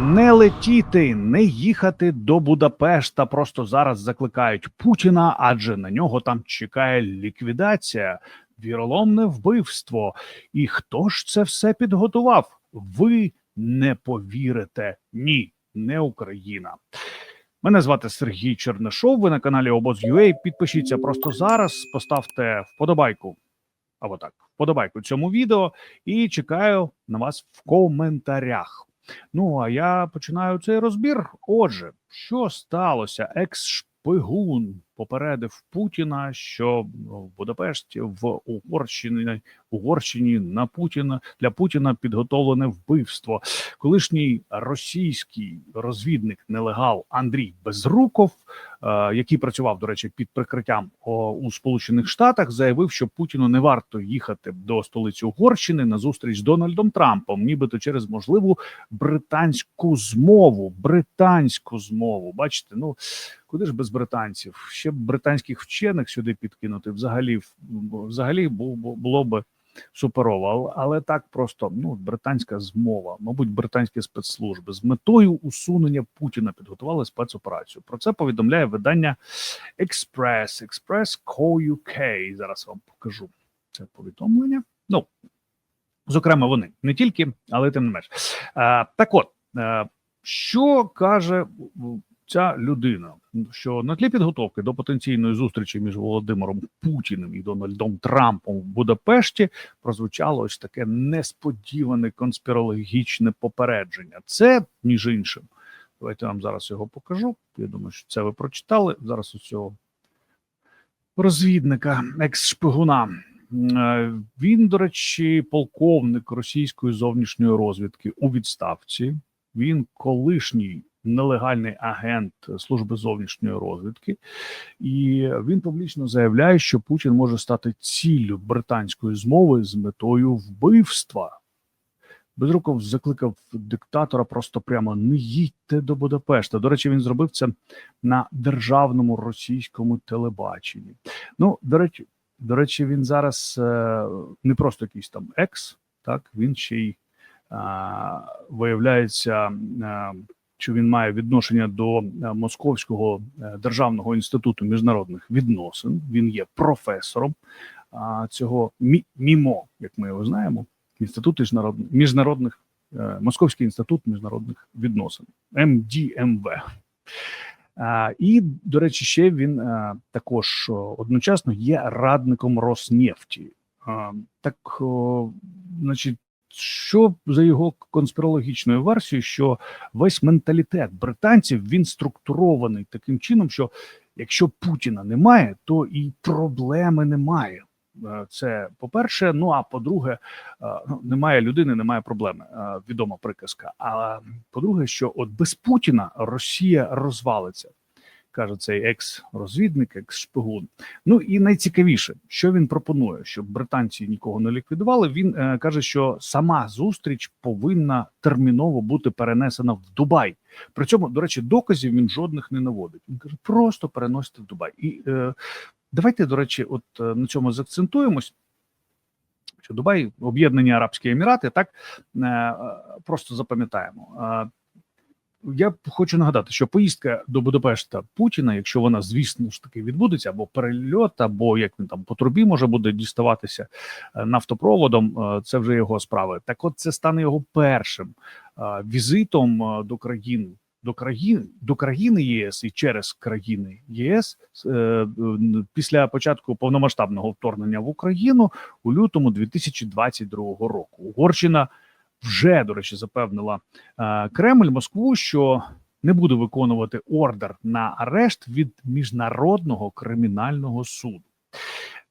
Не летіти, не їхати до Будапешта. Просто зараз закликають Путіна, адже на нього там чекає ліквідація, віроломне вбивство. І хто ж це все підготував? Ви не повірите. Ні, не Україна. Мене звати Сергій Чернишов. Ви на каналі Обоз.UA. Підпишіться просто зараз, поставте вподобайку або так, вподобайку цьому відео і чекаю на вас в коментарях. Ну а я починаю цей розбір. Отже, що сталося? Екс-шпигун попередив Путіна, що в Будапешті в Угорщині Угорщині на Путіна для Путіна підготовлене вбивство. Колишній російський розвідник нелегал Андрій Безруков, е, який працював, до речі, під прикриттям у Сполучених Штатах, заявив, що Путіну не варто їхати до столиці Угорщини на зустріч з Дональдом Трампом, нібито через можливу британську змову. Британську змову. Бачите, ну куди ж без британців? Ще б британських вчених сюди підкинути. Взагалі, взагалі було би суперово, але так просто ну британська змова, мабуть, британські спецслужби з метою усунення Путіна підготували спецоперацію. Про це повідомляє видання Express, Express Co UK. Зараз вам покажу це повідомлення. Ну зокрема, вони не тільки, але тим не менш. А, так, от що каже ця людина, що на тлі підготовки до потенційної зустрічі між Володимиром Путіним і Дональдом Трампом в Будапешті прозвучало ось таке несподіване конспірологічне попередження. Це між іншим. Давайте я вам зараз його покажу. Я думаю, що це ви прочитали. Зараз у цього розвідника, екс-шпигуна. Він, до речі, полковник російської зовнішньої розвідки у відставці. Він колишній нелегальний агент служби зовнішньої розвідки, і він публічно заявляє, що Путін може стати ціллю британської змови з метою вбивства. Безруков закликав диктатора просто прямо не їдьте до Будапешта. До речі, він зробив це на державному російському телебаченні. Ну, до речі, до речі, він зараз е, не просто якийсь там екс, так він ще й е, виявляється. Е, що він має відношення до Московського державного інституту міжнародних відносин. Він є професором цього МІМО, як ми його знаємо, інститут міжнародних міжнародних Московський інститут міжнародних відносин МДМВ. І, до речі, ще він також одночасно є радником Роснефті. Так, значить, що за його конспірологічною версією, що весь менталітет британців він структурований таким чином, що якщо Путіна немає, то і проблеми немає. Це по-перше, ну а по-друге, ну, немає людини, немає проблеми. Відома приказка. А по-друге, що от без Путіна Росія розвалиться каже цей екс-розвідник, екс-шпигун. Ну і найцікавіше, що він пропонує, щоб британці нікого не ліквідували. Він е, каже, що сама зустріч повинна терміново бути перенесена в Дубай. При цьому, до речі, доказів він жодних не наводить. Він каже, просто переносити в Дубай. І е, давайте, до речі, от е, на цьому заакцентуємось. Що Дубай, Об'єднані Арабські Емірати, так е, е просто запам'ятаємо. Я хочу нагадати, що поїздка до Будапешта Путіна, якщо вона, звісно ж таки, відбудеться, або перельот, або як він там по трубі може буде діставатися е, нафтопроводом, е, це вже його справи. Так, от це стане його першим е, візитом до країн. До країн до країни ЄС і через країни ЄС після початку повномасштабного вторгнення в Україну у лютому 2022 року Угорщина вже до речі запевнила е, Кремль Москву, що не буде виконувати ордер на арешт від міжнародного кримінального суду.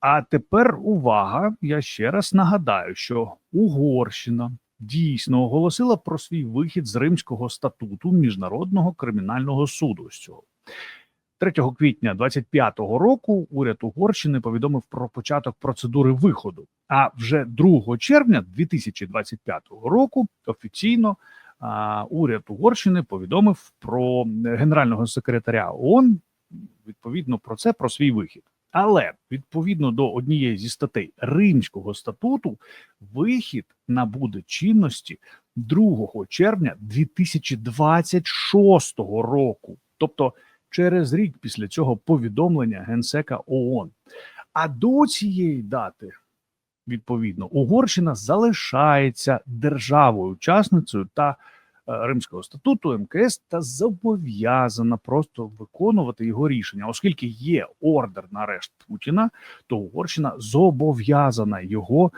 А тепер увага! Я ще раз нагадаю, що Угорщина дійсно оголосила про свій вихід з Римського статуту міжнародного кримінального суду. З цього 3 квітня 25-го року уряд Угорщини повідомив про початок процедури виходу. А вже 2 червня 2025 року офіційно а, уряд Угорщини повідомив про генерального секретаря ООН відповідно про це про свій вихід. Але відповідно до однієї зі статей Римського статуту вихід набуде чинності 2 червня 2026 року, тобто через рік після цього повідомлення генсека ООН. А до цієї дати, відповідно, Угорщина залишається державою-учасницею та е, Римського статуту МКС та зобов'язана просто виконувати його рішення, оскільки є ордер на арешт Путіна, то Угорщина зобов'язана його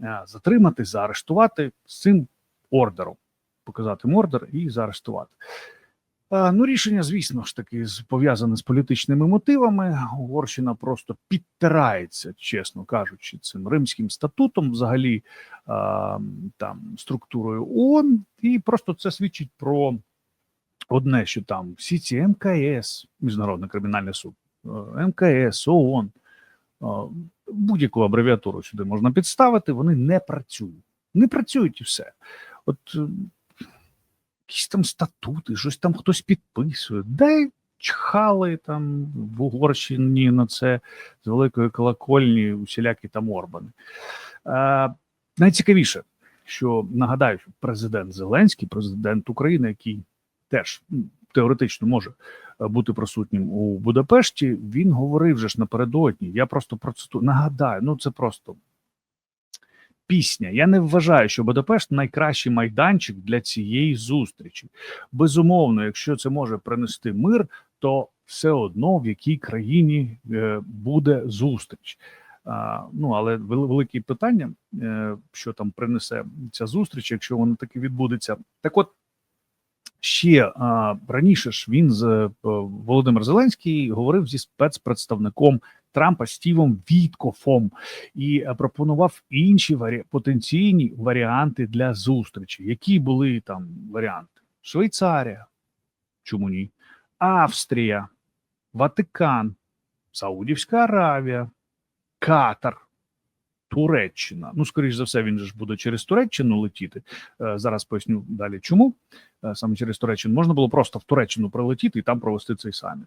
е, затримати, заарештувати з цим ордером, показати їм ордер і заарештувати. Е, Ну, рішення, звісно ж таки, пов'язане з політичними мотивами. Угорщина просто підтирається, чесно кажучи, цим римським статутом, взагалі там структурою ООН, і просто це свідчить про одне, що там всі ці МКС, Міжнародний кримінальний суд, е, МКС, ООН, е, будь-яку абревіатуру сюди можна підставити, вони не працюють. Не працюють і все. От е, якісь там статути, щось там хтось підписує. Дай чхали там в Угорщині на це з великої колокольні, усілякі там Орбани. Е, найцікавіше, що нагадаю, президент Зеленський, президент України, який теж теоретично може е, бути присутнім у Будапешті, він говорив же ж напередодні. Я просто процитую, нагадаю, ну це просто пісня. Я не вважаю, що Будапешт найкращий майданчик для цієї зустрічі. Безумовно, якщо це може принести мир, то все одно в якій країні е, буде зустріч. Ну але велике питання, е, що там принесе ця зустріч, якщо вона таки відбудеться. Так от ще а, раніше ж він з е, Володимир Зеленський говорив зі спецпредставником Трампа Стівом Віткофом і е, пропонував інші варі... потенційні варіанти для зустрічі. Які були там варіанти? Швейцарія, чому ні? Австрія, Ватикан, Саудівська Аравія, Катар, Туреччина. Ну, скоріш за все, він же ж буде через Туреччину летіти. Е, Зараз поясню далі, чому Е, саме через Туреччину. Можна було просто в Туреччину прилетіти і там провести цей саміт.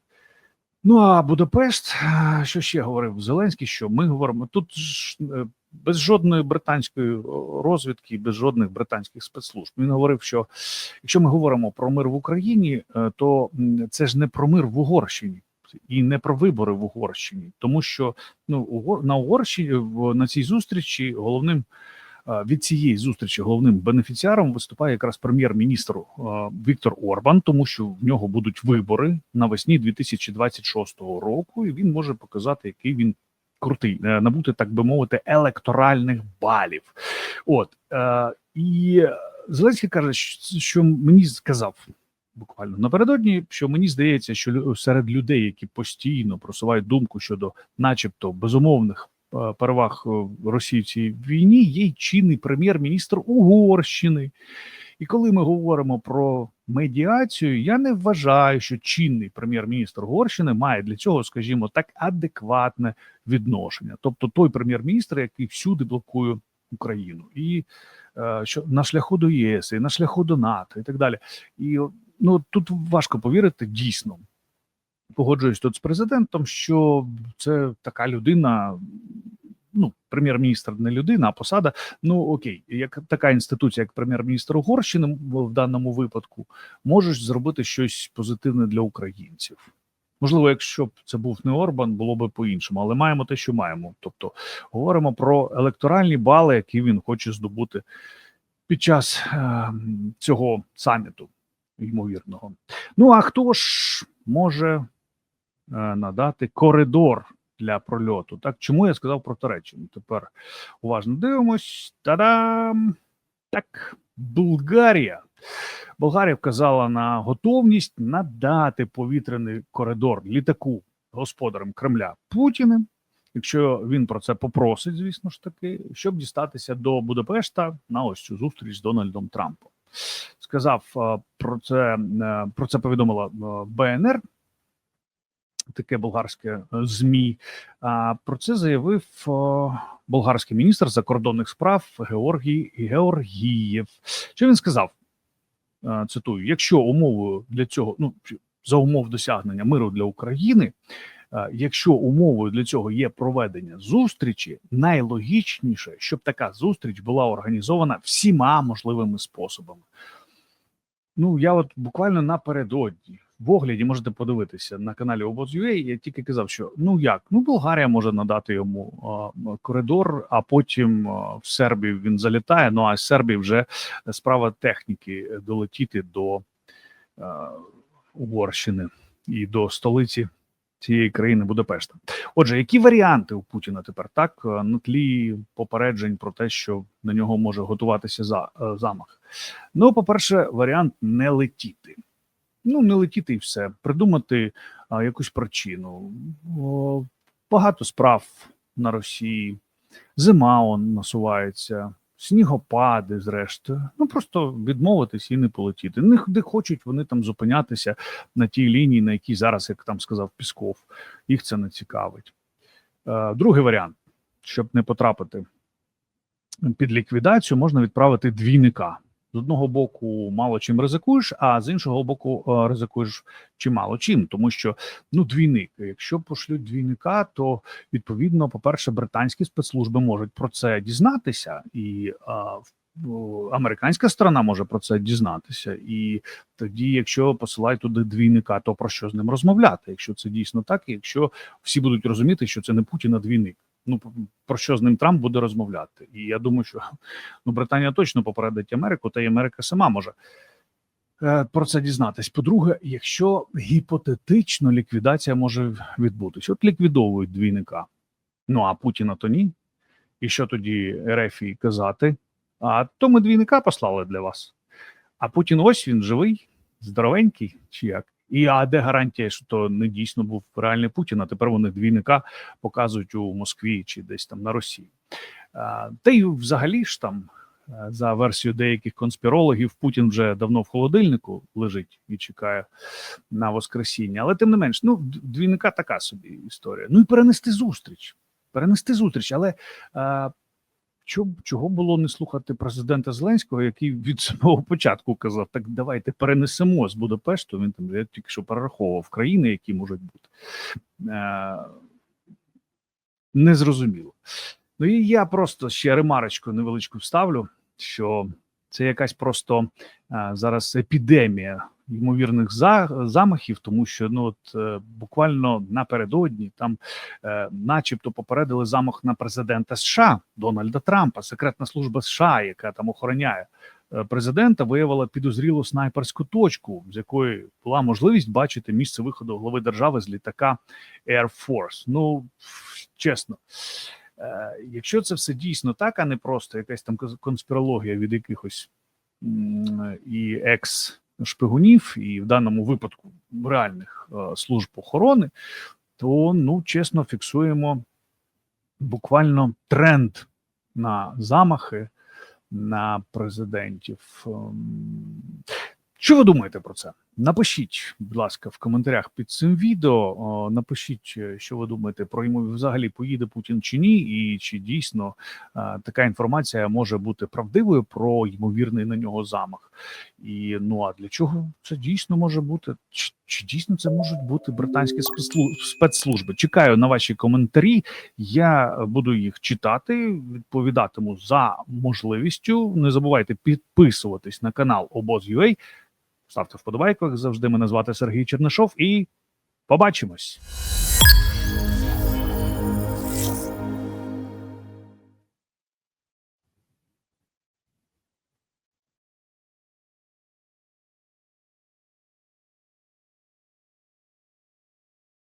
Ну а Будапешт, е, що ще говорив Зеленський? Що ми говоримо тут ж е, без жодної британської розвідки, без жодних британських спецслужб. Він говорив, що якщо ми говоримо про мир в Україні, е, то це ж не про мир в Угорщині і не про вибори в Угорщині, тому що ну на Угорщині на цій зустрічі головним е, від цієї зустрічі головним бенефіціаром виступає якраз прем'єр-міністр е, Віктор Орбан, тому що в нього будуть вибори навесні 2026 року, і він може показати, який він крутий, е, набути, так би мовити, електоральних балів. От е, і Зеленський каже, що- мені сказав. Буквально напередодні, що мені здається, що серед людей, які постійно просувають думку щодо, начебто, безумовних е, переваг е, Росії в цій війні, є й чинний прем'єр-міністр Угорщини. І коли ми говоримо про медіацію, я не вважаю, що чинний прем'єр-міністр Угорщини має для цього, скажімо так, адекватне відношення. Тобто той прем'єр-міністр, який всюди блокує Україну, і е, що на шляху до ЄС, і на шляху до НАТО, і так далі. І ну тут важко повірити дійсно. Погоджуюсь тут з президентом, що це така людина. Ну, прем'єр-міністр не людина, а посада. Ну окей, як така інституція, як прем'єр-міністр Угорщини в даному випадку, можеш зробити щось позитивне для українців. Можливо, якщо б це був не Орбан, було б по-іншому, але маємо те, що маємо. Тобто говоримо про електоральні бали, які він хоче здобути під час е, цього саміту, ймовірного. Ну а хто ж може надати коридор для прольоту? Так, чому я сказав про Туреччину? Тепер уважно дивимось. Та-дам! Так, Болгарія. Болгарія вказала на готовність надати повітряний коридор літаку господарем Кремля Путіним, якщо він про це попросить, звісно ж таки, щоб дістатися до Будапешта на ось цю зустріч з Дональдом Трампом. Сказав е, про це е, про це повідомила е, БНР. Таке болгарське е, змі. Про це заявив болгарський міністр закордонних справ Георгій Георгієв. Що він сказав? Цитую: якщо умовою для цього, ну за умов досягнення миру для України Якщо умовою для цього є проведення зустрічі, найлогічніше, щоб така зустріч була організована всіма можливими способами. Ну, я от буквально напередодні в огляді можете подивитися на каналі Обоз.ua, Я тільки казав, що ну як, ну Болгарія може надати йому а, коридор, а потім а, в Сербію він залітає. Ну а з Сербії вже справа техніки долетіти до а, Угорщини і до столиці цієї країни Будапешта. Отже, які варіанти у Путіна тепер так на тлі попереджень про те, що на нього може готуватися за е, замах? Ну, по-перше, варіант не летіти. Ну, не летіти і все, придумати а, якусь причину. О, багато справ на Росії, зима он насувається, снігопади, зрештою. Ну просто відмовитись і не полетіти. Не, не хочуть вони там зупинятися на тій лінії, на якій зараз, як там сказав Пісков, їх це не цікавить. Е, другий варіант, щоб не потрапити під ліквідацію, можна відправити двійника. З одного боку, мало чим ризикуєш, а з іншого боку, е, ризикуєш чимало чим, тому що ну двійник. Якщо пошлють двійника, то відповідно, по-перше, британські спецслужби можуть про це дізнатися, і в- американська сторона може про це дізнатися. І тоді, якщо посилають туди двійника, то про що з ним розмовляти? Якщо це дійсно так, і якщо всі будуть розуміти, що це не Путін, а двійник. Ну про що з ним Трамп буде розмовляти? І я думаю, що ну Британія точно попередить Америку, та й Америка сама може е, про це дізнатись. По-друге, якщо гіпотетично ліквідація може відбутись, от ліквідовують двійника. Ну а Путіна то ні. І що тоді Ерефії казати? А то ми двійника послали для вас. А Путін ось він живий, здоровенький, чи як? І а де гарантія, що то не дійсно був реальний Путін, а тепер вони двійника показують у Москві чи десь там на Росії. Та й взагалі ж там, е, за версією деяких конспірологів, Путін вже давно в холодильнику лежить і чекає на Воскресіння. Але тим не менш, ну двійника така собі історія. Ну і перенести зустріч. Перенести зустріч, але. А, Чого, було не слухати президента Зеленського, який від самого початку казав: так давайте перенесемо з Будапешту. Він там я тільки що перераховував країни, які можуть бути. Е, незрозуміло. Ну і я просто ще ремарочку невеличку вставлю, що це якась просто е, зараз епідемія ймовірних замахів, тому що ну от е, буквально напередодні там, е, начебто, попередили замах на президента США Дональда Трампа, секретна служба США, яка там охороняє е, президента, виявила підозрілу снайперську точку, з якої була можливість бачити місце виходу глави держави з літака Air Force. Ну чесно. Якщо це все дійсно так, а не просто якась там конспірологія від якихось і екс-шпигунів, і в даному випадку реальних е, служб охорони, то ну чесно фіксуємо буквально тренд на замахи на президентів. Ем, Що ви думаєте про це? Напишіть, будь ласка, в коментарях під цим відео. Напишіть, е, що ви думаєте про йому взагалі поїде Путін чи ні, і чи дійсно е, така інформація може бути правдивою про ймовірний на нього замах. І ну а для чого це дійсно може бути? Чи, чи дійсно це можуть бути британські спецслу- спецслужби? Чекаю на ваші коментарі. Я буду їх читати, відповідатиму за можливістю. Не забувайте підписуватись на канал Обоз.ua. Ставте вподобайку, як завжди. Мене звати Сергій Чернишов, і побачимось.